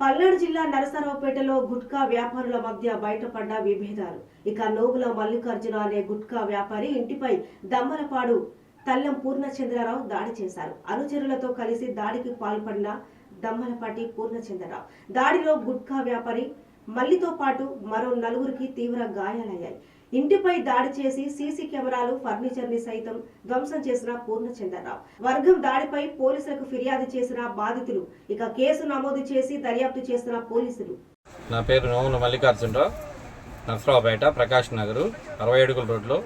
పల్నాడు జిల్లా నరసరావుపేటలో గుట్కా వ్యాపారుల మధ్య బయటపడ్డ విభేదాలు. ఇక నోగుల మల్లికార్జున అనే గుట్కా వ్యాపారి ఇంటిపై దమ్మలపాడు తల్లం పూర్ణచంద్రరావు దాడి చేశారు. అనుచరులతో కలిసి దాడికి పాల్పడిన దమ్మలపాటి పూర్ణచంద్రరావు. దాడిలో గుట్కా వ్యాపారి మల్లితో పాటు మరో నలుగురికి తీవ్ర గాయాలయ్యాయి. ఇంటిపై దాడి చేసి సీసీ కెమెరాలు ఫర్నిచర్ని సైతం ధ్వంసం చేసిన పూర్ణచంద్రరావు వర్గం దాడిపై పోలీసులకు ఫిర్యాదు చేసిన బాధితులు. ఇక కేసు నమోదు చేసి దర్యాప్తు చేసిన పోలీసులు. నా పేరు నోముల మల్లికార్జునరావు. నర్సరావుపేట ప్రకాష్ నగరు అరవై అడుగుల రోడ్లో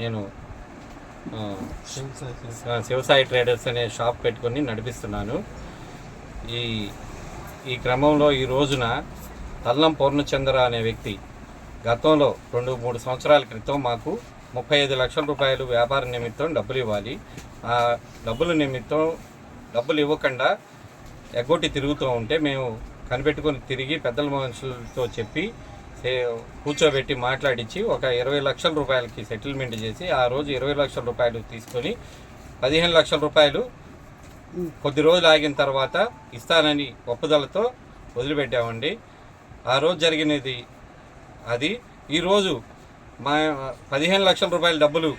నేను శివసాయి ట్రేడర్స్ అనే షాప్ పెట్టుకొని నడిపిస్తున్నాను. ఈ ఈ క్రమంలో ఈ రోజున తల్లం పూర్ణచంద్ర అనే వ్యక్తి గతంలో రెండు మూడు సంవత్సరాల క్రితం మాకు ముప్పై ఐదు లక్షల రూపాయలు వ్యాపార నిమిత్తం డబ్బులు ఇవ్వాలి. ఆ డబ్బుల నిమిత్తం డబ్బులు ఇవ్వకుండా ఎగ్గొట్టి తిరుగుతూ ఉంటే మేము కనిపెట్టుకొని తిరిగి పెద్దల మనుషులతో చెప్పి కూర్చోబెట్టి మాట్లాడించి ఒక ఇరవై లక్షల రూపాయలకి సెటిల్మెంట్ చేసి ఆ రోజు ఇరవై లక్షల రూపాయలు తీసుకొని పదిహేను లక్షల రూపాయలు కొద్ది రోజులు ఆగిన తర్వాత ఇస్తానని ఒప్పుదలతో వదిలిపెట్టామండి. ఆ రోజు జరిగినది అది ఈరోజు మా పదిహేను లక్షల రూపాయల డబ్బులు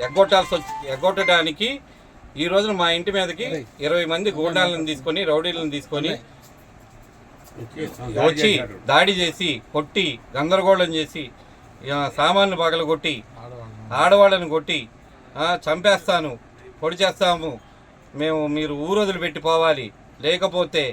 ఎగ్గొట్టాల్సి వచ్చి ఎగ్గొట్టడానికి ఈ రోజున మా ఇంటి మీదకి ఇరవై మంది గూండాలను తీసుకొని రౌడీలను తీసుకొని వచ్చి దాడి చేసి కొట్టి గందరగోళం చేసి ఆ, సామాన్లు పగలు కొట్టి ఆడవాళ్ళని. కొట్టి ఆ, చంపేస్తాను పొడి చేస్తాము మేము మీరు ఊరు వదిలిపెట్టి పోవాలి లేకపోతే